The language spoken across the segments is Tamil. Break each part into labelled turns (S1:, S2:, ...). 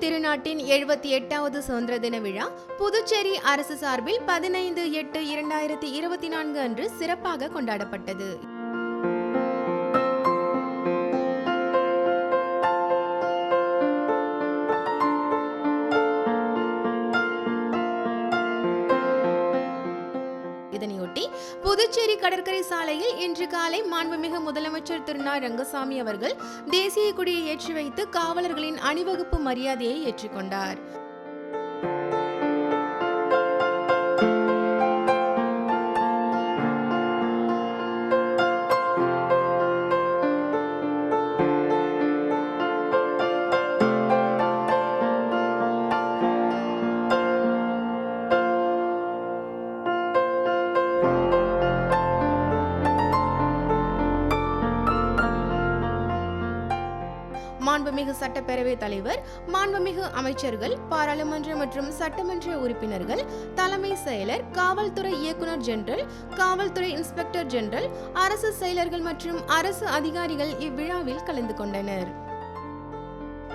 S1: திருநாட்டின் எழுபத்தி எட்டாவது சுதந்திர தின விழா புதுச்சேரி அரசு சார்பில் பதினைந்து எட்டு இரண்டாயிரத்தி இருபத்தி நான்கு அன்று சிறப்பாக கொண்டாடப்பட்டது. கடற்கரை சாலையில் இன்று காலை மாண்புமிகு முதலமைச்சர் திரு நா. ரங்கசாமி அவர்கள் தேசிய கொடியை ஏற்றி வைத்து காவலர்களின் அணிவகுப்பு மரியாதையை ஏற்றுக்கொண்டார். மாண்புமிகு சட்டப்பேரவை தலைவர் மாண்புமிகு அமைச்சர்கள் பாராளுமன்ற மற்றும் சட்டமன்ற உறுப்பினர்கள் தலைமை செயலர் காவல்துறை இயக்குனர் ஜெனரல் காவல்துறை இன்ஸ்பெக்டர் ஜெனரல் அரசு செயலர்கள் மற்றும் அரசு அதிகாரிகள் இவ்விழாவில் கலந்து கொண்டனர்.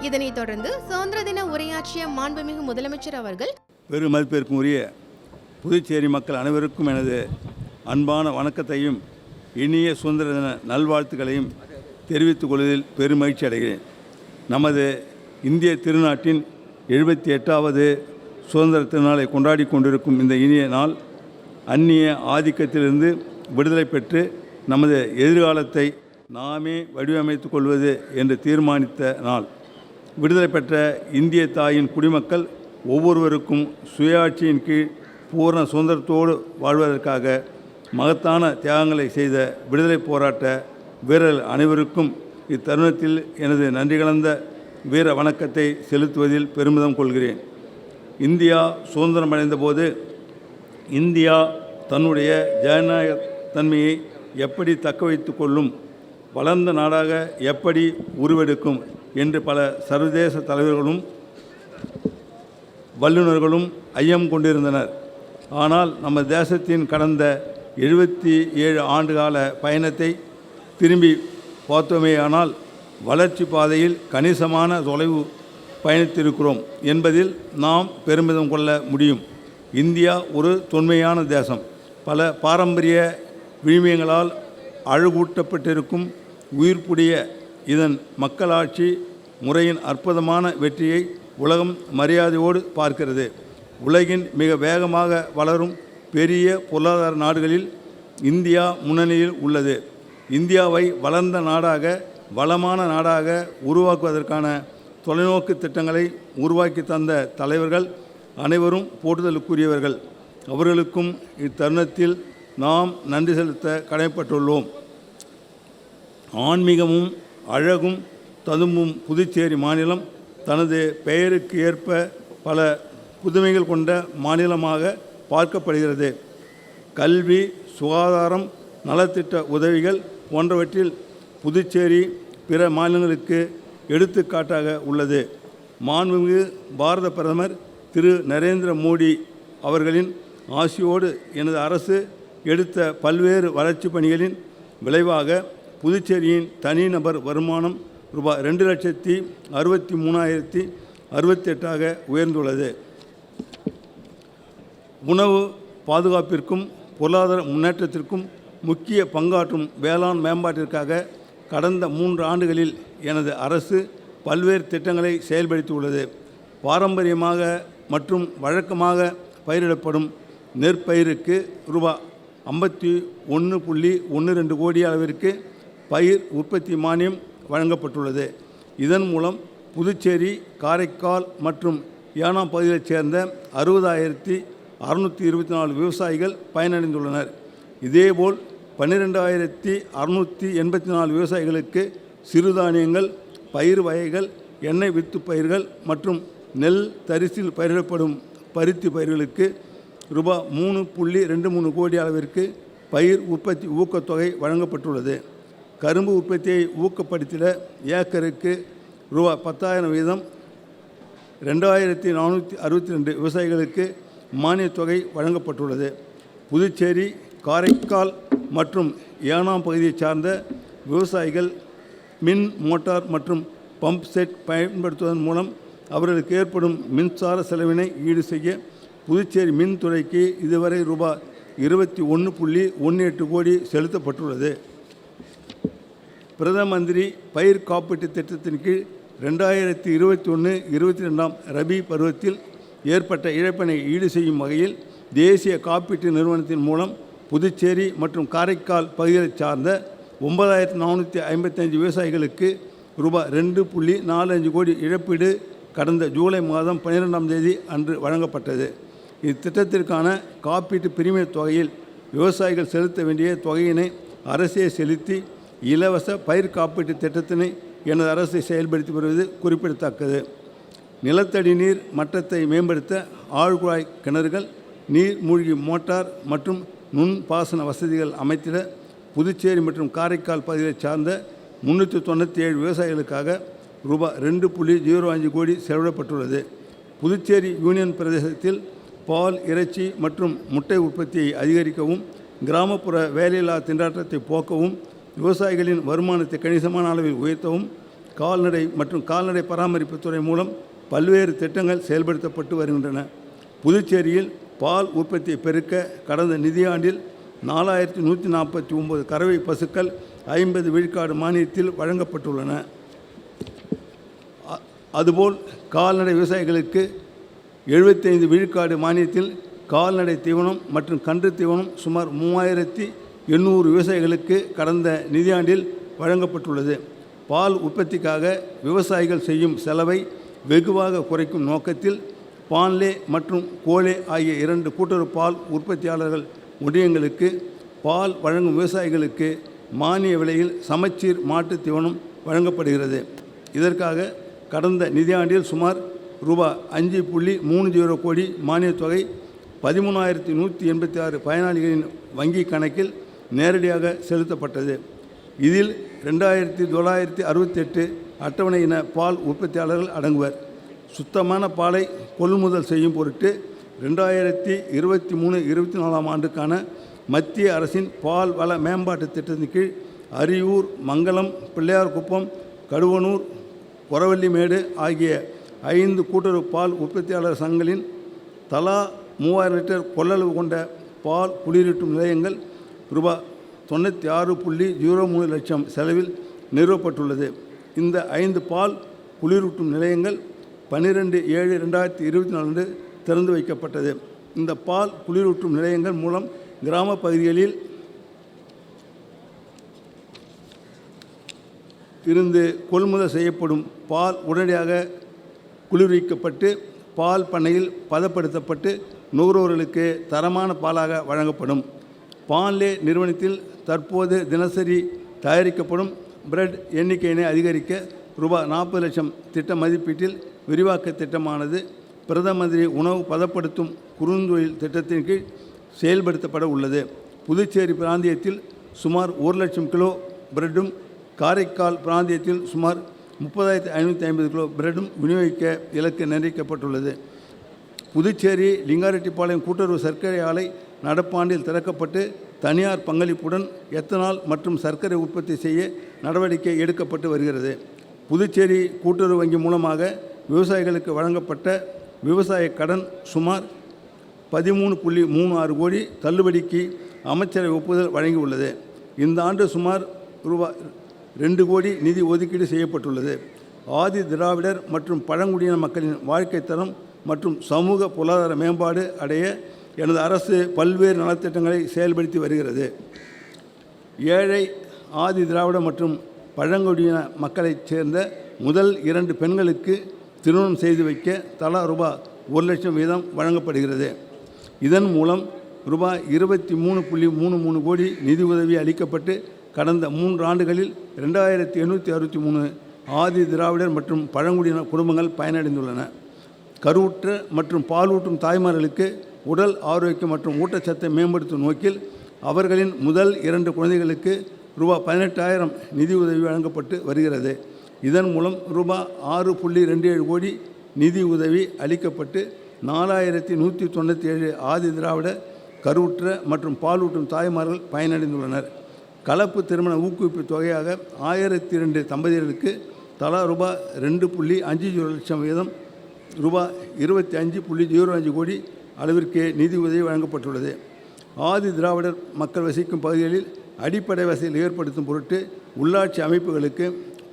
S1: இதனைத் தொடர்ந்து சுதந்திர தின உரையாற்றிய மாண்புமிகு முதலமைச்சர் அவர்கள்
S2: பெரும் மதிப்பிற்கும் உரிய புதுச்சேரி மக்கள் அனைவருக்கும் எனது அன்பான வணக்கத்தையும் இனிய சுதந்திர தின நல்வாழ்த்துக்களையும் தெரிவித்துக் கொள்வதில் பெருமகிழ்ச்சி அடைகிறேன். நமது இந்திய திருநாட்டின் எழுபத்தி எட்டாவது சுதந்திர திருநாளை கொண்டாடி கொண்டிருக்கும் இந்த இனிய நாள் அந்நிய ஆதிக்கத்திலிருந்து விடுதலை பெற்று நமது எதிர்காலத்தை நாமே வடிவமைத்து கொள்வது என்று தீர்மானித்த நாள். விடுதலை பெற்ற இந்திய தாயின் குடிமக்கள் ஒவ்வொருவருக்கும் சுயாட்சியின் கீழ் பூரண சுதந்திரத்தோடு வாழ்வதற்காக மகத்தான தியாகங்களை செய்த விடுதலை போராட்ட வீரர்கள் அனைவருக்கும் இத்தருணத்தில் எனது நன்றி கலந்த வீர வணக்கத்தை செலுத்துவதில் பெருமிதம் கொள்கிறேன். இந்தியா சுதந்திரம் அடைந்தபோது இந்தியா தன்னுடைய ஜனநாயக தன்மையை எப்படி தக்க வைத்து கொள்ளும் வளர்ந்த நாடாக எப்படி உருவெடுக்கும் என்று பல சர்வதேச தலைவர்களும் வல்லுநர்களும் ஐயம் கொண்டிருந்தனர். ஆனால் நம்ம தேசத்தின் கடந்த எழுபத்தி ஏழு ஆண்டுகால பயணத்தை திரும்பி பார்த்தோமேயானால் வளர்ச்சி பாதையில் கணிசமான தொலைவு பயணித்திருக்கிறோம் என்பதில் நாம் பெருமிதம் கொள்ள முடியும். இந்தியா ஒரு தொன்மையான தேசம். பல பாரம்பரிய விழுமியங்களால் அழகூட்டப்பட்டிருக்கும் உயிர்ப்புடைய இதன் மக்களாட்சி முறையின் அற்புதமான வெற்றியை உலகம் மரியாதையோடு பார்க்கிறது. உலகின் மிக வேகமாக வளரும் பெரிய பொருளாதார நாடுகளில் இந்தியா முன்னணியில் உள்ளது. இந்தியாவை வளர்ந்த நாடாக வளமான நாடாக உருவாக்குவதற்கான தொலைநோக்கு திட்டங்களை உருவாக்கி தந்த தலைவர்கள் அனைவரும் போற்றுதலுக்குரியவர்கள். அவர்களுக்கும் இத்தருணத்தில் நாம் நன்றி செலுத்த கடமைப்பட்டுள்ளோம். ஆன்மீகமும் அழகும் ததும்பும் புதுச்சேரி மாநிலம் தனது பெயருக்கு ஏற்ப பல புதுமைகள் கொண்ட மாநிலமாக பார்க்கப்படுகிறது. கல்வி சுகாதாரம் நலத்திட்ட உதவிகள் போன்றவற்றில் புதுச்சேரி பிற மாநிலங்களுக்கு எடுத்துக்காட்டாக உள்ளது. மாண்புமிகு பாரத பிரதமர் திரு நரேந்திர மோடி அவர்களின் ஆசியோடு எனது அரசு எடுத்த பல்வேறு வளர்ச்சிப் பணிகளின் விளைவாக புதுச்சேரியின் தனிநபர் வருமானம் ரூபாய் ரெண்டு லட்சத்தி அறுபத்தி மூணாயிரத்தி அறுபத்தெட்டாக உயர்ந்துள்ளது. உணவு பாதுகாப்பிற்கும் பொருளாதார முன்னேற்றத்திற்கும் முக்கிய பங்காற்றும் வேளாண் மேம்பாட்டிற்காக கடந்த மூன்று ஆண்டுகளில் எனது அரசு பல்வேறு திட்டங்களை செயல்படுத்தியுள்ளது. பாரம்பரியமாக மற்றும் வழக்கமாக பயிரிடப்படும் நெற்பயிருக்கு ரூபாய் ஐம்பத்தி ஒன்று புள்ளி ஒன்று ரெண்டு கோடி அளவிற்கு பயிர் உற்பத்தி மானியம் வழங்கப்பட்டுள்ளது. இதன் மூலம் புதுச்சேரி காரைக்கால் மற்றும் ஏனாம் பகுதியைச் சேர்ந்த அறுபதாயிரத்தி அறுநூற்றி இருபத்தி நாலு விவசாயிகள் பயனடைந்துள்ளனர். இதேபோல் பன்னிரெண்டாயிரத்தி அறுநூற்றி எண்பத்தி நாலு விவசாயிகளுக்கு சிறுதானியங்கள் பயிர் வகைகள் எண்ணெய் வித்து பயிர்கள் மற்றும் நெல் தரிசில் பயிரிடப்படும் பருத்தி பயிர்களுக்கு ரூபாய் மூணு புள்ளி ரெண்டு மூணு கோடி அளவிற்கு பயிர் உற்பத்தி ஊக்கத்தொகை வழங்கப்பட்டுள்ளது. கரும்பு உற்பத்தியை ஊக்கப்படுத்திட ஏக்கருக்கு ரூபாய் பத்தாயிரம் வீதம் ரெண்டாயிரத்தி நானூற்றி அறுபத்தி ரெண்டு விவசாயிகளுக்கு மானியத் தொகை வழங்கப்பட்டுள்ளது. புதுச்சேரி காரைக்கால் மற்றும் ஏனாம் பகுதியைச் சார்ந்த விவசாயிகள் மின் மோட்டார் மற்றும் பம்ப் செட் பயன்படுத்துவதன் மூலம் அவர்களுக்கு ஏற்படும் மின்சார செலவினை ஈடு செய்ய புதுச்சேரி மின்துறைக்கு இதுவரை ரூபாய் இருபத்தி ஒன்று புள்ளி ஒன்று எட்டு கோடி செலுத்தப்பட்டுள்ளது. பிரதம மந்திரி பயிர் காப்பீட்டு திட்டத்தின் கீழ் ரெண்டாயிரத்தி இருபத்தி ஒன்று இருபத்தி ரெண்டாம் ரபி பருவத்தில் ஏற்பட்ட இழப்பினை ஈடு செய்யும் வகையில் தேசிய காப்பீட்டு நிறுவனத்தின் மூலம் புதுச்சேரி மற்றும் காரைக்கால் பகுதிகளைச் சார்ந்த ஒன்பதாயிரத்தி நானூற்றி ஐம்பத்தஞ்சு விவசாயிகளுக்கு ரூபாய் ரெண்டு புள்ளி நாலு அஞ்சு கோடி இழப்பீடு கடந்த ஜூலை மாதம் பன்னிரெண்டாம் தேதி அன்று வழங்கப்பட்டது. இத்திட்டத்திற்கான காப்பீட்டு பிரிமிய தொகையில் விவசாயிகள் செலுத்த வேண்டிய தொகையினை அரசே செலுத்தி இலவச பயிர் காப்பீட்டு திட்டத்தினை எனது அரசு செயல்படுத்தி வருவது குறிப்பிடத்தக்கது. நிலத்தடி நீர் மட்டத்தை மேம்படுத்த ஆழ்குழாய் கிணறுகள் நீர் மூழ்கி மோட்டார் மற்றும் நுண் பாசன வசதிகள் அமைத்திட புதுச்சேரி மற்றும் காரைக்கால் பகுதிகளைச் சார்ந்த முந்நூற்றி தொண்ணூற்றி ஏழு விவசாயிகளுக்காக ரூபாய் ரெண்டு புள்ளி ஜீரோ அஞ்சு கோடி செலவிடப்பட்டுள்ளது. புதுச்சேரி யூனியன் பிரதேசத்தில் பால் இறைச்சி மற்றும் முட்டை உற்பத்தியை அதிகரிக்கவும் கிராமப்புற வேலையில்லா திண்டாட்டத்தை போக்கவும் விவசாயிகளின் வருமானத்தை கணிசமான அளவில் உயர்த்தவும் கால்நடை மற்றும் கால்நடை பராமரிப்புத்துறை மூலம் பல்வேறு திட்டங்கள் செயல்படுத்தப்பட்டு வருகின்றன. புதுச்சேரியில் பால் உற்பத்தியை பெருக்க கடந்த நிதியாண்டில் நாலாயிரத்தி நூற்றி நாற்பத்தி ஒம்பது கறவை பசுக்கள் ஐம்பது விழுக்காடு மானியத்தில் வழங்கப்பட்டுள்ளன. அதுபோல் கால்நடை விவசாயிகளுக்கு எழுபத்தைந்து விழுக்காடு மானியத்தில் கால்நடை தீவனம் மற்றும் கன்று தீவனம் சுமார் மூவாயிரத்தி எண்ணூறு விவசாயிகளுக்கு கடந்த நிதியாண்டில் வழங்கப்பட்டுள்ளது. பால் உற்பத்திக்காக விவசாயிகள் செய்யும் செலவை வெகுவாக குறைக்கும் நோக்கத்தில் பான்லே மற்றும் கோலே ஆகிய இரண்டு கூட்டுறவு பால் உற்பத்தியாளர்கள் ஒன்றியங்களுக்கு பால் வழங்கும் விவசாயிகளுக்கு மானிய விலையில் சமச்சீர் மாட்டுத் தீவனம் வழங்கப்படுகிறது. இதற்காக கடந்த நிதியாண்டில் சுமார் ரூபாய் அஞ்சு புள்ளி மூணு ஜீரோ கோடி மானியத் தொகை பதிமூணாயிரத்தி நூற்றி எண்பத்தி ஆறு பயனாளிகளின் வங்கி கணக்கில் நேரடியாக செலுத்தப்பட்டது. இதில் ரெண்டாயிரத்தி தொள்ளாயிரத்தி அறுபத்தெட்டு அட்டவணையின பால் உற்பத்தியாளர்கள் அடங்குவர். சுத்தமான பாலை கொள்முதல் செய்யும் பொருட்டு ரெண்டாயிரத்தி இருபத்தி மூணு இருபத்தி நாலாம் ஆண்டுக்கான மத்திய அரசின் பால் வள மேம்பாட்டு திட்டத்தின் கீழ் அரியூர் மங்கலம் பிள்ளையார்குப்பம் கடுவனூர் கொரவள்ளிமேடு ஆகிய ஐந்து கூட்டுறவு பால் உற்பத்தியாளர் சங்கங்களின் தலா மூவாயிரம் லிட்டர் கொள்ளளவு கொண்ட பால் குளிரூட்டும் நிலையங்கள் ரூபாய் தொண்ணூற்றி ஆறு புள்ளி ஜீரோ மூணு லட்சம் செலவில் நிறுவப்பட்டுள்ளது. இந்த ஐந்து பால் குளிரூட்டும் நிலையங்கள் பன்னிரெண்டு ஏழு ரெண்டாயிரத்தி இருபத்தி நாலு திறந்து வைக்கப்பட்டது. இந்த பால் குளிரூட்டும் நிலையங்கள் மூலம் கிராம பகுதிகளில் இருந்து கொள்முதல் செய்யப்படும். பால் உடனடியாக குளிர்விக்கப்பட்டு பால் பண்ணையில் பதப்படுத்தப்பட்டு நுகர்வோர்களுக்கு தரமான பாலாக வழங்கப்படும். பான்லே நிறுவனத்தில் தற்போது தினசரி தயாரிக்கப்படும். பிரெட் எண்ணிக்கையினை அதிகரிக்க ரூபாய் நாற்பது லட்சம் திட்ட மதிப்பீட்டில் விரிவாக்க திட்டமானது பிரதம மந்திரி உணவு பதப்படுத்தும் குறுந்தொழில் திட்டத்தின் கீழ் செயல்படுத்தப்பட உள்ளது. புதுச்சேரி பிராந்தியத்தில் சுமார் ஒரு லட்சம் கிலோ பிரெட்டும் காரைக்கால் பிராந்தியத்தில் சுமார் முப்பதாயிரத்தி ஐநூற்றி ஐம்பது கிலோ பிரெட்டும் விநியோகிக்க இலக்கு நிர்ணயிக்கப்பட்டுள்ளது. புதுச்சேரி லிங்காரெட்டிப்பாளையம் கூட்டுறவு சர்க்கரை ஆலை நடப்பாண்டில் திறக்கப்பட்டு தனியார் பங்களிப்புடன் எத்தனால் மற்றும் சர்க்கரை உற்பத்தி செய்ய நடவடிக்கை எடுக்கப்பட்டு வருகிறது. புதுச்சேரி கூட்டுறவு வங்கி மூலமாக விவசாயிகளுக்கு வழங்கப்பட்ட விவசாய கடன் சுமார் பதிமூணு புள்ளி மூணு ஆறு கோடி தள்ளுபடிக்கு அமைச்சரவை ஒப்புதல் வழங்கியுள்ளது. இந்த ஆண்டு சுமார் ரூபாய் ரெண்டு கோடி நிதி ஒதுக்கீடு செய்யப்பட்டுள்ளது. ஆதி திராவிடர் மற்றும் பழங்குடியின மக்களின் வாழ்க்கை தரம் மற்றும் சமூக பொருளாதார மேம்பாடு அடைய எனது அரசு பல்வேறு நலத்திட்டங்களை செயல்படுத்தி வருகிறது. ஏழை ஆதி திராவிட மற்றும் பழங்குடியின மக்களைச் சேர்ந்த முதல் இரண்டு பெண்களுக்கு திருமணம் செய்து வைக்க தலா ரூபா ஒரு லட்சம் வீதம் வழங்கப்படுகிறது. இதன் மூலம் ரூபாய் இருபத்தி மூணு புள்ளி மூணு மூணு கோடி நிதி உதவி அளிக்கப்பட்டு கடந்த மூன்று ஆண்டுகளில் ரெண்டாயிரத்தி எண்ணூற்றி அறுபத்தி மூணு ஆதி திராவிடர் மற்றும் பழங்குடியின குடும்பங்கள் பயனடைந்துள்ளன. கருவுற்ற மற்றும் பாலூட்டும் தாய்மார்களுக்கு உடல் ஆரோக்கியம் மற்றும் ஊட்டச்சத்தை மேம்படுத்தும் நோக்கில் அவர்களின் முதல் இரண்டு குழந்தைகளுக்கு ரூபாய் பதினெட்டாயிரம் நிதி உதவி வழங்கப்பட்டு வருகிறது. இதன் மூலம் ரூபாய் ஆறு புள்ளி ரெண்டு ஏழு கோடி நிதி உதவி அளிக்கப்பட்டு நாலாயிரத்தி நூற்றி தொண்ணூற்றி ஏழு ஆதி திராவிட கருவுற்ற மற்றும் பாலூட்டும் தாய்மார்கள் பயனடைந்துள்ளனர். கலப்பு திருமண ஊக்குவிப்பு தொகையாக ஆயிரத்தி ரெண்டு தம்பதியர்களுக்கு தலா ரூபாய் ரெண்டு புள்ளி அஞ்சு ஜீரோ லட்சம் வீதம் ரூபாய் இருபத்தி அஞ்சு புள்ளி ஜீரோ அஞ்சு கோடி அளவிற்கு நிதி உதவி வழங்கப்பட்டுள்ளது. ஆதி திராவிடர் மக்கள் வசிக்கும் பகுதிகளில் அடிப்படை வசதிகள் ஏற்படுத்தும் பொருட்டு உள்ளாட்சி அமைப்புகளுக்கு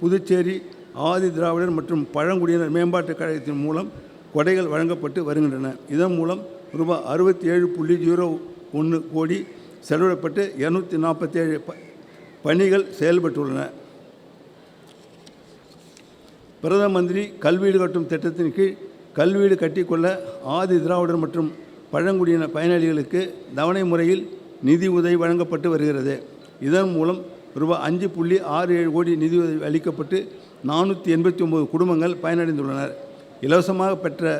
S2: புதுச்சேரி ஆதி திராவிடர் மற்றும் பழங்குடியினர் மேம்பாட்டுக் கழகத்தின் மூலம் கொடைகள் வழங்கப்பட்டு வருகின்றன. இதன் மூலம் ரூபாய் அறுபத்தி ஏழு புள்ளி ஜீரோ ஒன்று கோடி செலவிடப்பட்டு இரநூத்தி நாற்பத்தேழு ப பணிகள் செயல்பட்டுள்ளன. பிரதம மந்திரி கல்வீடு கட்டும் திட்டத்தின் கீழ் கல்வீடு கட்டிக்கொள்ள ஆதி திராவிடர் மற்றும் பழங்குடியின பயனாளிகளுக்கு தவணை முறையில் நிதி உதவி வழங்கப்பட்டு வருகிறது. இதன் மூலம் ரூபாய் அஞ்சு புள்ளி ஆறு ஏழு கோடி நிதி உதவி அளிக்கப்பட்டு நானூற்றி எண்பத்தி ஒம்பது குடும்பங்கள் பயனடைந்துள்ளனர். இலவசமாக பெற்ற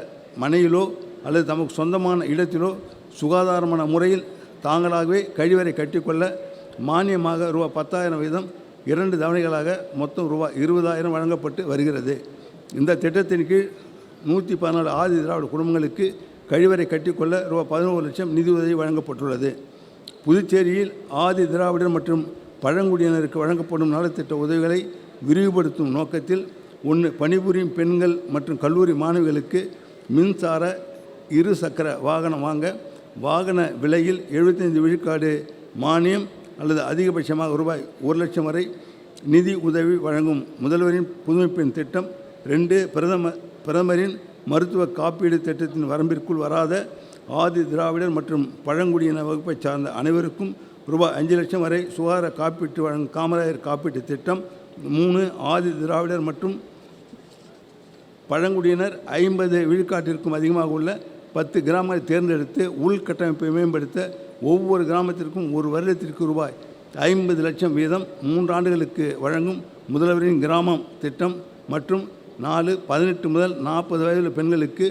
S2: மனையிலோ அல்லது தமக்கு சொந்தமான இடத்திலோ சுகாதாரமான முறையில் தாங்களாகவே கழிவறை கட்டிக்கொள்ள மானியமாக ரூபாய் பத்தாயிரம் வீதம் இரண்டு தவணைகளாக மொத்தம் ரூபாய் இருபதாயிரம் வழங்கப்பட்டு வருகிறது. இந்த திட்டத்தின் கீழ் நூற்றி பதினாலு ஆதி திராவிட குடும்பங்களுக்கு கழிவறை கட்டிக்கொள்ள ரூபாய் பதினோரு லட்சம் நிதி உதவி வழங்கப்பட்டுள்ளது. புதுச்சேரியில் ஆதி திராவிடர் மற்றும் பழங்குடியினருக்கு வழங்கப்படும் நலத்திட்ட உதவிகளை விரிவுபடுத்தும் நோக்கத்தில் ஒன்று பணிபுரியும் பெண்கள் மற்றும் கல்லூரி மாணவிகளுக்கு மின்சார இரு சக்கர வாகனம் வாங்க வாகன விலையில் எழுபத்தைந்து விழுக்காடு மானியம் அல்லது அதிகபட்சமாக ரூபாய் ஒரு லட்சம் வரை நிதி உதவி வழங்கும் முதல்வரின் புதுமைப்பெண் திட்டம். ரெண்டு பிரதம பிரதமரின் மருத்துவ காப்பீடு திட்டத்தின் வரம்பிற்குள் வராத ஆதி திராவிடர் மற்றும் பழங்குடியின வகுப்பைச் சார்ந்த அனைவருக்கும் ரூபாய் அஞ்சு லட்சம் வரை சுகாதார காப்பீட்டு வழங்கும் காமராஜர் காப்பீட்டு திட்டம். மூணு ஆதி திராவிடர் மற்றும் பழங்குடியினர் ஐம்பது விழுக்காட்டிற்கும் அதிகமாக உள்ள பத்து கிராமங்களை தேர்ந்தெடுத்து உள்கட்டமைப்பை மேம்படுத்த ஒவ்வொரு கிராமத்திற்கும் ஒரு வருடத்திற்கு ரூபாய் ஐம்பது லட்சம் வீதம் மூன்று ஆண்டுகளுக்கு வழங்கும் முதல்வரின் கிராமம் திட்டம் மற்றும் நாலு பதினெட்டு முதல் நாற்பது வயதுள்ள பெண்களுக்கு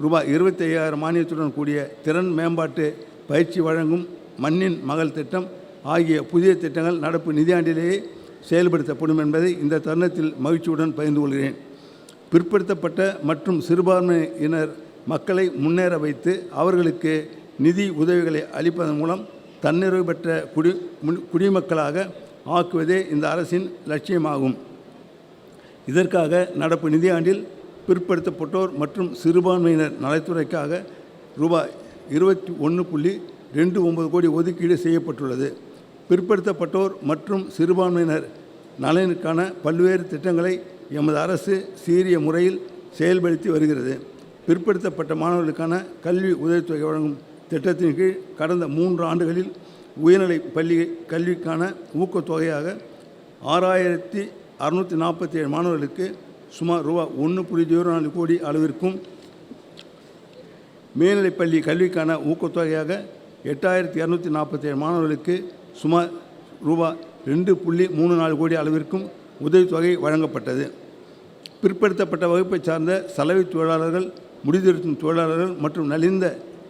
S2: ரூபாய் இருபத்தி ஐயாயிரம் மானியத்துடன் கூடிய திறன் மேம்பாட்டு பயிற்சி வழங்கும் மண்ணின் மகள் திட்டம் ஆகிய புதிய திட்டங்கள் நடப்பு நிதியாண்டிலேயே செயல்படுத்தப்படும் என்பதை இந்த தருணத்தில் மகிழ்ச்சியுடன் பகிர்ந்து கொள்கிறேன். பிற்படுத்தப்பட்ட மற்றும் சிறுபான்மையினர் மக்களை முன்னேற வைத்து அவர்களுக்கு நிதி உதவிகளை அளிப்பதன் மூலம் தன்னிறைவு பெற்ற குடி முன்- குடிமக்களாக ஆக்குவதே இந்த அரசின் லட்சியமாகும். இதற்காக நடப்பு நிதியாண்டில் பிற்படுத்தப்பட்டோர் மற்றும் சிறுபான்மையினர் நலத்துறைக்காக ரூபாய் இருபத்தி ஒன்று புள்ளி ரெண்டு ஒன்பது கோடி ஒதுக்கீடு செய்யப்பட்டுள்ளது. பிற்படுத்தப்பட்டோர் மற்றும் சிறுபான்மையினர் நலனுக்கான பல்வேறு திட்டங்களை எமது அரசு சீரிய முறையில் செயல்படுத்தி வருகிறது. பிற்படுத்தப்பட்ட மாணவர்களுக்கான கல்வி உதவித்தொகை வழங்கும் திட்டத்தின் கீழ் கடந்த மூன்று ஆண்டுகளில் உயர்நிலை பள்ளி கல்விக்கான ஊக்கத்தொகையாக ஆறாயிரத்தி அறுநூற்றி நாற்பத்தி ஏழு மாணவர்களுக்கு சுமார் ரூபா ஒன்று புள்ளி ஜீரோ நாலு கோடி அளவிற்கும் மேல்நிலைப்பள்ளி கல்விக்கான ஊக்கத்தொகையாக எட்டாயிரத்தி இரநூத்தி நாற்பத்தி ஏழு மாணவர்களுக்கு சுமார் ரூபா ரெண்டு புள்ளி மூணு நாலு கோடி அளவிற்கும் உதவித்தொகை வழங்கப்பட்டது. பிற்படுத்தப்பட்ட வகுப்பை சார்ந்த சலவை தொழிலாளர்கள் முடிதிருத்தும் தொழிலாளர்கள் மற்றும் நலிந்த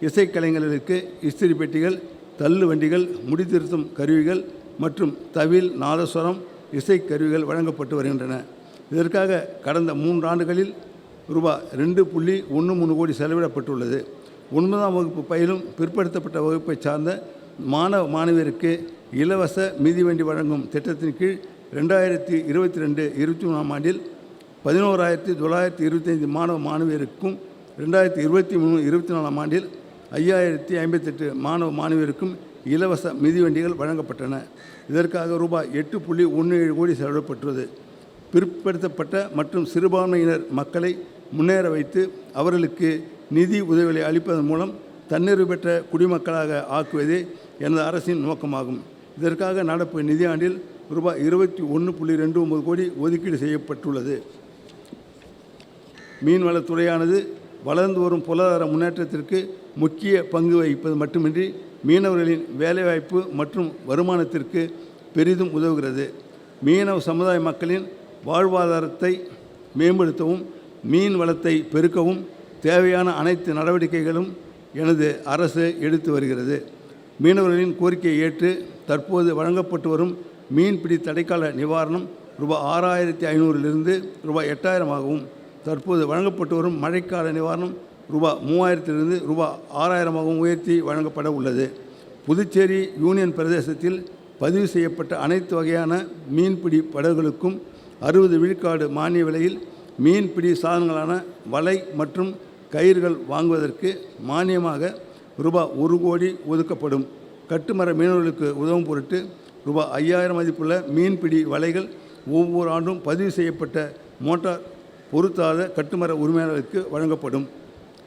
S2: இசைக்கலைஞர்களுக்கு இஸ்திரி பெட்டிகள் தள்ளு வண்டிகள் முடிதிருத்தும் கருவிகள் மற்றும் தவில் நாதஸ்வரம் இசைக்கருவிகள் வழங்கப்பட்டு வருகின்றன. இதற்காக கடந்த மூன்று ஆண்டுகளில் ரூபாய் ரெண்டு புள்ளி ஒன்று மூணு கோடி செலவிடப்பட்டுள்ளது. ஒன்பதாம் வகுப்பு பயிலும் பிற்படுத்தப்பட்ட வகுப்பை சார்ந்த மாணவ மாணவியருக்கு இலவச மிதிவண்டி வழங்கும் திட்டத்தின் கீழ் ரெண்டாயிரத்தி இருபத்தி ரெண்டு இருபத்தி மூணாம் ஆண்டில் பதினோராயிரத்தி தொள்ளாயிரத்தி இருபத்தைந்து மாணவ மாணவியருக்கும் ரெண்டாயிரத்தி இருபத்தி மூணு இருபத்தி நாலாம் ஆண்டில் ஐயாயிரத்தி ஐம்பத்தெட்டு மாணவ மாணவியருக்கும் இலவச மிதிவண்டிகள் வழங்கப்பட்டன. இதற்காக ரூபாய் எட்டு புள்ளி ஒன்று ஏழு கோடி செலவிடப்பட்டுள்ளது. பிற்படுத்தப்பட்ட மற்றும் சிறுபான்மையினர் மக்களை முன்னேற வைத்து அவர்களுக்கு நிதி உதவிகளை அளிப்பதன் மூலம் தன்னிறைவு பெற்ற குடிமக்களாக ஆக்குவதே எனது அரசின் நோக்கமாகும். இதற்காக நடப்பு நிதியாண்டில் ரூபாய் இருபத்தி ஒன்று புள்ளி ரெண்டு ஒன்பது கோடி ஒதுக்கீடு செய்யப்பட்டுள்ளது. மீன்வளத்துறையானது வளர்ந்து வரும் பொருளாதார முன்னேற்றத்திற்கு முக்கிய பங்கு வகிப்பது மட்டுமின்றி மீனவர்களின் வேலைவாய்ப்பு மற்றும் வருமானத்திற்கு பெரிதும் உதவுகிறது. மீனவ சமுதாய மக்களின் வாழ்வாதாரத்தை மேம்படுத்தவும் மீன் வளத்தை பெருக்கவும் தேவையான அனைத்து நடவடிக்கைகளும் எனது அரசு எடுத்து வருகிறது. மீனவர்களின் கோரிக்கையை ஏற்று தற்போது வழங்கப்பட்டு வரும் மீன்பிடி தடைக்கால நிவாரணம் ரூபாய் ஆறாயிரத்தி ஐநூறிலிருந்து ரூபாய் எட்டாயிரமாகவும் தற்போது வழங்கப்பட்டு வரும் மழைக்கால நிவாரணம் ரூபாய் மூவாயிரத்திலிருந்து ரூபாய் ஆறாயிரமாகவும் உயர்த்தி வழங்கப்பட உள்ளது. புதுச்சேரி யூனியன் பிரதேசத்தில் பதிவு செய்யப்பட்ட அனைத்து வகையான மீன்பிடி படகுகளுக்கும் அறுபது விழுக்காடு மானிய விலையில் மீன்பிடி சாதனங்களான வலை மற்றும் கயிறுகள் வாங்குவதற்கு மானியமாக ரூபாய் ஒரு கோடி ஒதுக்கப்படும். கட்டுமர மீனவர்களுக்கு உதவும் பொருட்டு ரூபாய் ஐயாயிரம் மதிப்புள்ள மீன்பிடி வலைகள் ஒவ்வொரு ஆண்டும் பதிவு செய்யப்பட்ட மோட்டார் பொருத்தாத கட்டுமர உரிமையாளருக்கு வழங்கப்படும்.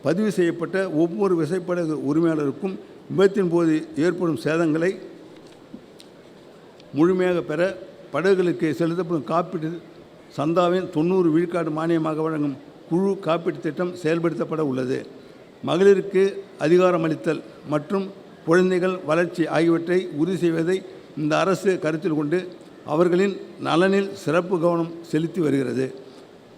S2: பதிவு செய்யப்பட்ட ஒவ்வொரு விசைப்படகு உரிமையாளருக்கும் விபத்தின் போது ஏற்படும் சேதங்களை முழுமையாக பெற படகுகளுக்கு செலுத்தப்படும் காப்பீட்டு சந்தாவின் தொண்ணூறு விழுக்காடு மானியமாக வழங்கும் குழு காப்பீட்டுத் திட்டம் செயல்படுத்தப்பட உள்ளது. மகளிருக்கு அதிகாரமளித்தல் மற்றும் குழந்தைகள் வளர்ச்சி ஆகியவற்றை உறுதி செய்வதை இந்த அரசு கருத்தில் கொண்டு அவர்களின் நலனில் சிறப்பு கவனம் செலுத்தி வருகிறது.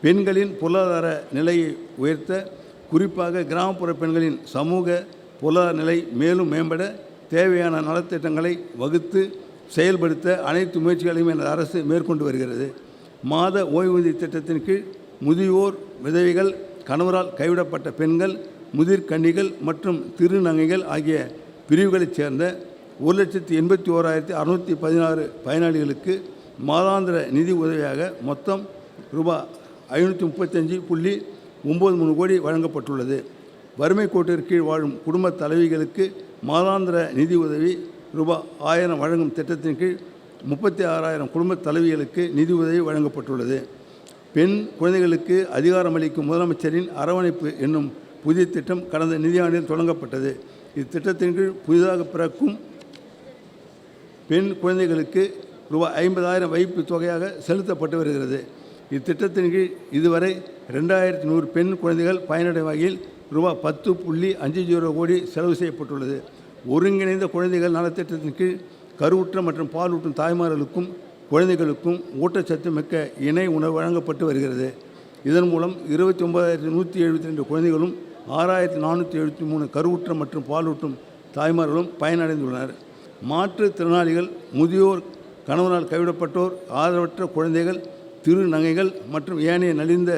S2: பெண்களின் பொருளாதார நிலையை உயர்த்த குறிப்பாக கிராமப்புற பெண்களின் சமூக பொருளாதார நிலை மேலும் மேம்பட தேவையான நலத்திட்டங்களை வகுத்து செயல்படுத்த அனைத்து முயற்சிகளையும் எனது அரசு மேற்கொண்டு வருகிறது. மாத ஓய்வூதிய திட்டத்தின் கீழ் முதியோர் விதவைகள் கணவரால் கைவிடப்பட்ட பெண்கள் முதிர்கன்னிகள் மற்றும் திருநங்கைகள் ஆகிய பிரிவுகளைச் சேர்ந்த ஒரு லட்சத்தி எண்பத்தி ஓராயிரத்தி அறுநூற்றி பதினாறு பயனாளிகளுக்கு மாதாந்திர நிதி உதவியாக மொத்தம் ரூபாய் ஐநூற்றி முப்பத்தஞ்சு புள்ளி ஒம்பது மூணு கோடி வழங்கப்பட்டுள்ளது. வறுமை கோட்டிற்கு கீழ் வாழும் குடும்ப தலைவிகளுக்கு மாதாந்திர நிதி உதவி ரூபாய் ஆயிரம் வழங்கும் திட்டத்தின் கீழ் முப்பத்தி ஆறாயிரம் குடும்ப தலைவிகளுக்கு நிதி உதவி வழங்கப்பட்டுள்ளது. பெண் குழந்தைகளுக்கு அதிகாரமளிக்கும் முதலமைச்சரின் அரவணைப்பு என்னும் புதிய திட்டம் கடந்த நிதியாண்டில் தொடங்கப்பட்டது. இத்திட்டத்தின் கீழ் புதிதாக பிறக்கும் பெண் குழந்தைகளுக்கு ரூபாய் ஐம்பதாயிரம் வைப்பு தொகையாக செலுத்தப்பட்டு வருகிறது. இத்திட்டத்தின் கீழ் இதுவரை ரெண்டாயிரத்தி நூறு பெண் குழந்தைகள் பயனடை வகையில் ரூபாய் பத்து புள்ளி அஞ்சு ஜீரோ கோடி செலவு செய்யப்பட்டுள்ளது. ஒருங்கிணைந்த குழந்தைகள் நலத்திட்டத்தின் கீழ் கருவுற்ற மற்றும் பாலூட்டும் தாய்மார்களுக்கும் குழந்தைகளுக்கும் ஊட்டச்சத்து மிக்க இணை உணவு வழங்கப்பட்டு வருகிறது. இதன் மூலம் இருபத்தி ஒன்பதாயிரத்தி நூற்றி எழுபத்தி ரெண்டு குழந்தைகளும் ஆறாயிரத்தி நானூற்றி எழுபத்தி மூணு கருவுற்ற மற்றும் பாலூட்டும் தாய்மார்களும் பயனடைந்துள்ளனர். மாற்றுத்திறனாளிகள் முதியோர் கணவனால் கைவிடப்பட்டோர் ஆதரவற்ற குழந்தைகள் திருநங்கைகள் மற்றும் ஏனைய நலிந்த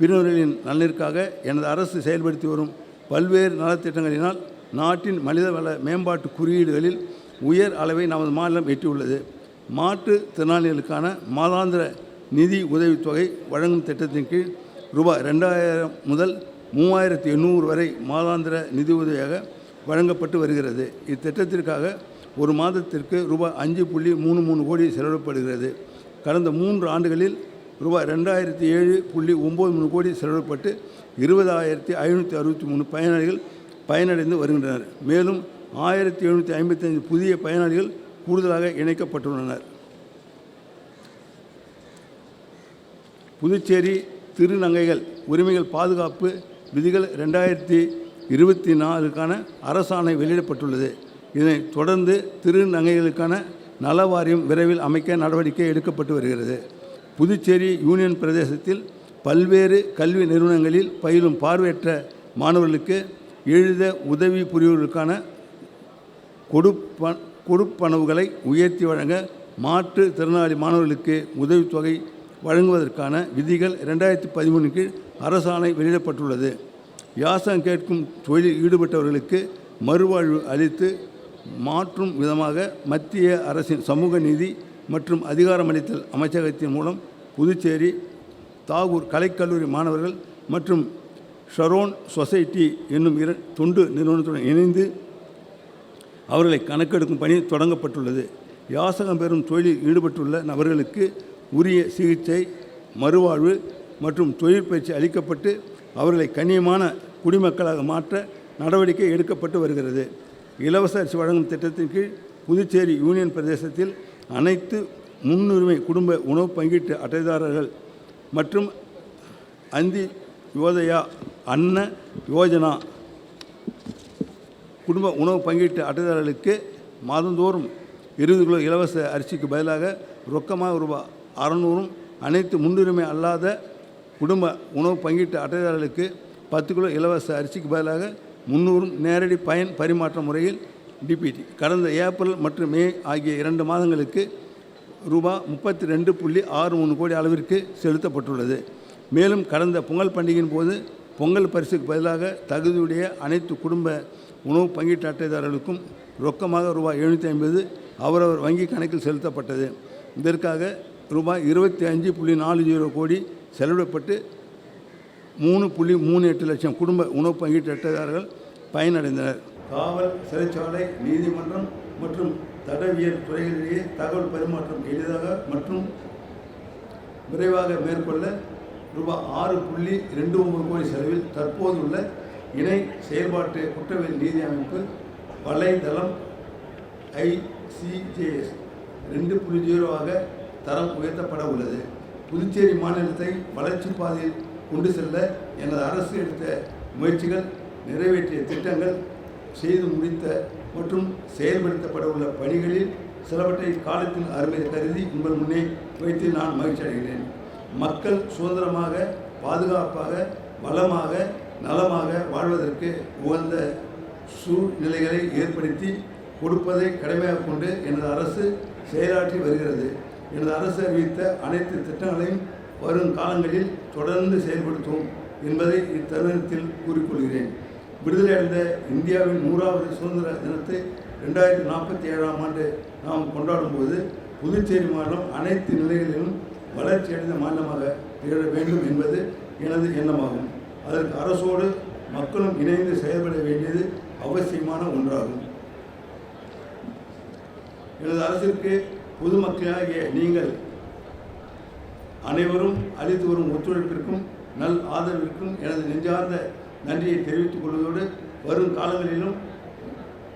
S2: பிரிவினர்களின் நலனிற்காக எனது அரசு செயல்படுத்தி வரும் பல்வேறு நலத்திட்டங்களினால் நாட்டின் மனிதவள மேம்பாட்டு குறியீடுகளில் உயர் அளவை நமது மாநிலம் எட்டியுள்ளது. மாற்றுத்திறனாளிகளுக்கான மாதாந்திர நிதி உதவித்தொகை வழங்கும் திட்டத்தின் கீழ் ரூபாய் ரெண்டாயிரம் முதல் மூவாயிரத்தி எண்ணூறு வரை மாதாந்திர நிதி உதவியாக வழங்கப்பட்டு வருகிறது. இத்திட்டத்திற்காக ஒரு மாதத்திற்கு ரூபாய் அஞ்சு புள்ளி மூணு மூணு கோடி செலவிடப்படுகிறது. கடந்த மூன்று ஆண்டுகளில் ரூபாய் ரெண்டாயிரத்தி ஏழு புள்ளி ஒம்பது மூணு கோடி செலவிடப்பட்டு இருபதாயிரத்தி ஐநூற்றி அறுபத்தி மூணு பயனாளிகள் பயனடைந்து வருகின்றனர். மேலும் ஆயிரத்தி எழுநூற்றி ஐம்பத்தஞ்சு புதிய பயனாளிகள் கூடுதலாக இணைக்கப்பட்டுள்ளனர். புதுச்சேரி திருநங்கைகள் உரிமைகள் பாதுகாப்பு விதிகள் ரெண்டாயிரத்தி இருபத்தி நாலுக்கான அரசாணை வெளியிடப்பட்டுள்ளது. இதனைத் தொடர்ந்து திருநங்கைகளுக்கான நல வாரியம் விரைவில் அமைக்க நடவடிக்கை எடுக்கப்பட்டு வருகிறது. புதுச்சேரி யூனியன் பிரதேசத்தில் பல்வேறு கல்வி நிறுவனங்களில் பயிலும் பார்வையற்ற மாணவர்களுக்கு எழுத உதவி புரிவதற்கான கொடுப்ப கொடுப்பனவுகளை உயர்த்தி வழங்க மாற்று திறனாளி மாணவர்களுக்கு உதவித்தொகை வழங்குவதற்கான விதிகள் ரெண்டாயிரத்தி பதிமூணு கீழ் அரசாணை வெளியிடப்பட்டுள்ளது. யாசம் கேட்கும் தொழிலில் ஈடுபட்டவர்களுக்கு மறுவாழ்வு அளித்து மாற்றும் விதமாக மத்திய அரசின் சமூக நீதி மற்றும் அதிகாரமளித்தல் அமைச்சகத்தின் மூலம் புதுச்சேரி தாகூர் கலைக்கல்லூரி மாணவர்கள் மற்றும் ஷரோன் சொசைட்டி என்னும் இர தொண்டு நிறுவனத்துடன் இணைந்து அவர்களை கணக்கெடுக்கும் பணி தொடங்கப்பட்டுள்ளது. யாசகம் பெறும் தொழிலில் ஈடுபட்டுள்ள நபர்களுக்கு உரிய சிகிச்சை மறுவாழ்வு மற்றும் தொழிற்பயிற்சி அளிக்கப்பட்டு அவர்களை கண்ணியமான குடிமக்களாக மாற்ற நடவடிக்கை எடுக்கப்பட்டு வருகிறது. இலவச அரிசி வழங்கும் திட்டத்தின் கீழ் புதுச்சேரி யூனியன் பிரதேசத்தில் அனைத்து முன்னுரிமை குடும்ப உணவு பங்கீட்டு அட்டைதாரர்கள் மற்றும் அந்தி யோதயா அன்ன யோஜனா குடும்ப உணவு பங்கீட்டு அட்டைதாரர்களுக்கு மாதந்தோறும் இருபது கிலோ இலவச அரிசிக்கு பதிலாக ரொக்கமாக ரூபாய் அறநூறும் அனைத்து முன்னுரிமை அல்லாத குடும்ப உணவு பங்கீட்டு அட்டைதாரர்களுக்கு பத்து கிலோ இலவச அரிசிக்கு பதிலாக முந்நூறும் நேரடி பயன் பரிமாற்ற முறையில் டிபிடி. கடந்த ஏப்ரல் மற்றும் மே ஆகிய இரண்டு மாதங்களுக்கு ரூபாய் முப்பத்தி ரெண்டு புள்ளி ஆறு மூணு கோடி அளவிற்கு செலுத்தப்பட்டுள்ளது. மேலும் கடந்த பொங்கல் பண்டிகையின் போது பொங்கல் பரிசுக்கு பதிலாக தகுதியுடைய அனைத்து குடும்ப உணவு பங்கீட்டு அட்டைதாரர்களுக்கும் ரொக்கமாக ரூபாய் எழுநூற்றி ஐம்பது அவரவர் வங்கி கணக்கில் செலுத்தப்பட்டது. இதற்காக ரூபாய் இருபத்தி அஞ்சு புள்ளி நாலு ஜீரோ கோடி செலவிடப்பட்டு மூணு புள்ளி மூணு எட்டு லட்சம் குடும்ப உணவு பங்கீட்டு அட்டைதாரர்கள் பயனடைந்தனர். காவல் சிறைச்சாலை நீதிமன்றம் மற்றும் தடவியல் துறைகளிடையே தகவல் பரிமாற்றம் எளிதாக மற்றும் விரைவாக மேற்கொள்ள ரூபாய் ஆறு புள்ளி ரெண்டு ஒன்பது கோடி செலவில் தற்போதுள்ள இணை செயல்பாட்டு குற்றவியல் நீதி அமைப்பு வலைதளம் ஐசிஜேஎஸ் ரெண்டு புள்ளி ஜீரோவாக தரம் உயர்த்தப்பட உள்ளது. புதுச்சேரி மாநிலத்தை வளர்ச்சி பாதையில் கொண்டு செல்ல எனது அரசு எடுத்த முயற்சிகள் நிறைவேற்றிய திட்டங்கள் செய்து முடித்த மற்றும் செயல்படுத்தப்பட உள்ள பணிகளில் சிலவற்றை காலத்தின் அருமை கருதி உங்கள் முன்னே வைத்து நான் மகிழ்ச்சி அடைகிறேன் மக்கள் சுதந்திரமாக பாதுகாப்பாக வளமாக நலமாக வாழ்வதற்கு உகந்த சூழ்நிலைகளை ஏற்படுத்தி கொடுப்பதை கடமையாக கொண்டு எனது அரசு செயலாற்றி வருகிறது. எனது அரசு அறிவித்த அனைத்து திட்டங்களையும் வரும் காலங்களில் தொடர்ந்து செயல்படுத்துவோம் என்பதை இத்தருணத்தில் கூறிக்கொள்கிறேன். விடுதலை அடைந்த இந்தியாவின் நூறாவது சுதந்திர தினத்தை ரெண்டாயிரத்தி நாற்பத்தி ஏழாம் ஆண்டு நாம் கொண்டாடும்போது புதுச்சேரி மாநிலம் அனைத்து நிலைகளிலும் வளர்ச்சியடைந்த மாநிலமாக திகழ வேண்டும் என்பது எனது எண்ணமாகும். அதற்கு அரசோடு மக்களும் இணைந்து செயல்பட வேண்டியது அவசியமான ஒன்றாகும். எனது அரசிற்கு பொதுமக்களாகிய நீங்கள் அனைவரும் அளித்து வரும் ஒத்துழைப்பிற்கும் நல் ஆதரவிற்கும் எனது நெஞ்சார்ந்த நன்றியை தெரிவித்துக் கொள்வதோடு வரும் காலங்களிலும்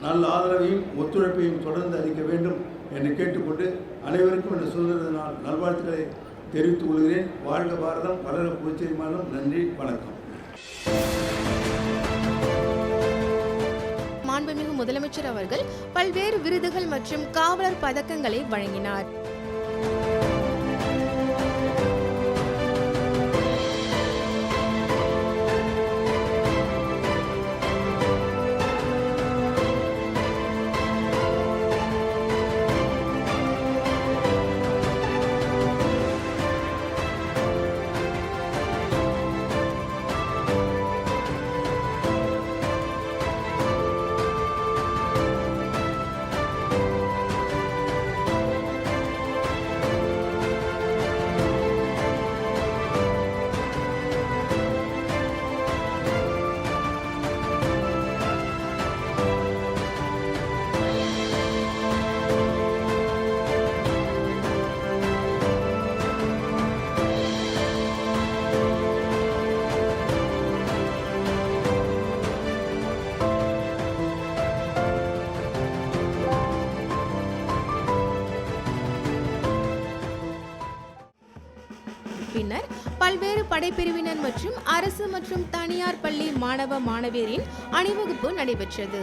S2: நல்ல ஆதரவையும் ஒத்துழைப்பையும் தொடர்ந்து அளிக்க வேண்டும் என்று கேட்டுக்கொண்டு அனைவருக்கும் இந்த சுதந்திர நாள் நல்வாழ்த்துக்களை தெரிவித்துக் கொள்கிறேன். வாழ்க பாரதம் வளர புதுச்சேரி மாநிலம். நன்றி வணக்கம்.
S1: மாண்புமிகு முதலமைச்சர் அவர்கள் பல்வேறு விருதுகள் மற்றும் காவலர் பதக்கங்களை வழங்கினார். படைப்பிரிவினர் மற்றும் அரசு மற்றும் தனியார் பள்ளி மாணவ மாணவியரின் அணிவகுப்பு நடைபெற்றது.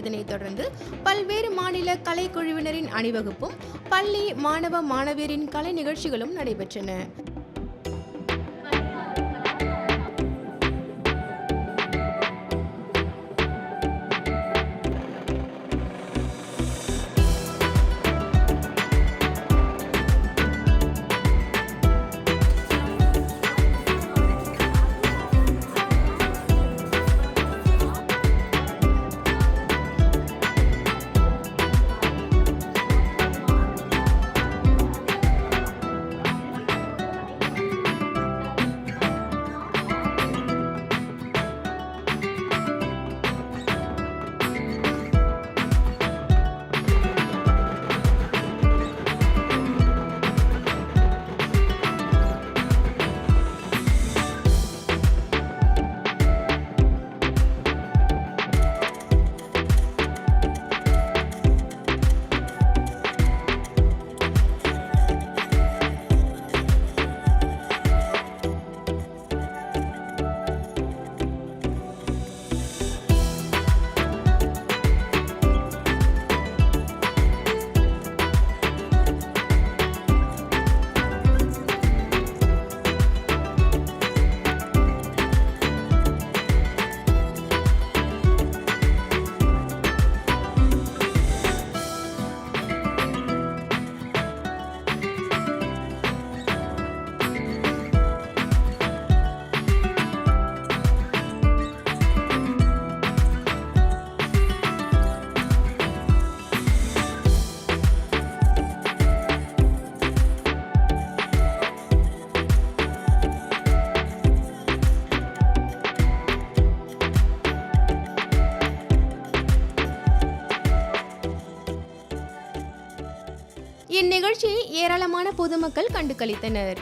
S1: இதனைத் தொடர்ந்து பல்வேறு மாநில கலைக்குழுவினரின் அணிவகுப்பும் பள்ளி மாணவ மாணவியரின் கலை நிகழ்ச்சிகளும் நடைபெற்றன. ஏராளமான பொதுமக்கள் கண்டுகளித்தனர்.